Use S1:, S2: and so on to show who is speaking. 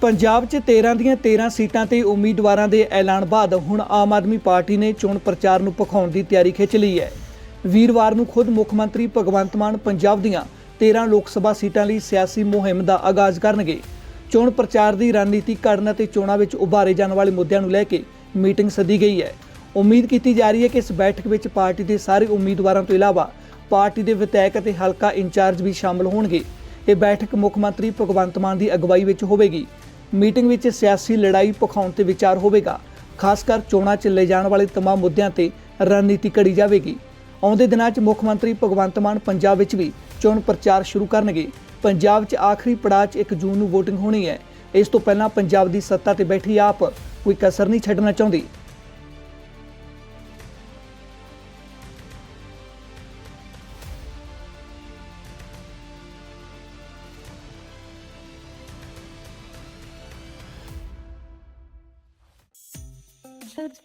S1: ਪੰਜਾਬ 'ਚ 13 ਦੀਆਂ 13 ਸੀਟਾਂ ਤੇ ਉਮੀਦਵਾਰਾਂ ਦੇ ਐਲਾਨ ਬਾਅਦ ਹੁਣ ਆਮ ਆਦਮੀ ਪਾਰਟੀ ਨੇ ਚੋਣ ਪ੍ਰਚਾਰ ਨੂੰ ਭਖਾਉਣ ਦੀ ਤਿਆਰੀ ਖਿੱਚ ਲਈ ਹੈ। ਵੀਰਵਾਰ ਨੂੰ ਖੁਦ ਮੁੱਖ ਮੰਤਰੀ ਭਗਵੰਤ ਮਾਨ ਪੰਜਾਬ ਦੀਆਂ 13 ਲੋਕ ਸਭਾ ਸੀਟਾਂ ਲਈ ਸਿਆਸੀ ਮੁਹਿੰਮ ਦਾ ਆਗਾਜ਼ ਕਰਨਗੇ। ਚੋਣ ਪ੍ਰਚਾਰ ਦੀ ਰਣਨੀਤੀ ਘੜਨ ਅਤੇ ਚੋਣਾਂ ਵਿੱਚ ਉਭਾਰੇ ਜਾਣ ਵਾਲੇ ਮੁੱਦਿਆਂ ਨੂੰ ਲੈ ਕੇ ਮੀਟਿੰਗ ਸੱਦੀ ਗਈ ਹੈ। ਉਮੀਦ ਕੀਤੀ ਜਾ ਰਹੀ ਹੈ ਕਿ ਇਸ ਬੈਠਕ ਵਿੱਚ ਪਾਰਟੀ ਦੇ ਸਾਰੇ ਉਮੀਦਵਾਰਾਂ ਤੋਂ ਇਲਾਵਾ ਪਾਰਟੀ ਦੇ ਵਿਧਾਇਕ ਅਤੇ ਹਲਕਾ ਇੰਚਾਰਜ ਵੀ ਸ਼ਾਮਲ ਹੋਣਗੇ। ਇਹ ਬੈਠਕ ਮੁੱਖ ਮੰਤਰੀ ਭਗਵੰਤ ਮਾਨ ਦੀ ਅਗਵਾਈ ਵਿੱਚ ਹੋਵੇਗੀ। ਮੀਟਿੰਗ ਵਿੱਚ ਸਿਆਸੀ ਲੜਾਈ ਪਖਾਉਣ ਤੇ ਵਿਚਾਰ ਹੋਵੇਗਾ ਖਾਸ ਕਰ ਚੋਣਾਂ 'ਚ ਲੈ ਜਾਣ ਵਾਲੇ तमाम ਮੁੱਦਿਆਂ ਤੇ ਰਣਨੀਤੀ ਘੜੀ ਜਾਵੇਗੀ ਆਉਂਦੇ ਦਿਨਾਂ 'ਚ ਮੁੱਖ ਮੰਤਰੀ ਭਗਵੰਤ ਮਾਨ ਪੰਜਾਬ ਵਿੱਚ ਵੀ ਚੋਣ ਪ੍ਰਚਾਰ ਸ਼ੁਰੂ ਕਰਨਗੇ ਪੰਜਾਬ 'ਚ ਆਖਰੀ ਪੜਾਅ 'ਚ 1 ਜੂਨ ਨੂੰ VOTING ਹੋਣੀ ਹੈ ਇਸ ਤੋਂ ਪਹਿਲਾਂ ਪੰਜਾਬ ਦੀ ਸੱਤਾ ਤੇ ਬੈਠੀ ਆਪ ਕੋਈ ਕਸਰ ਨਹੀਂ ਛੱਡਣਾ ਚਾਹੁੰਦੀ Blessed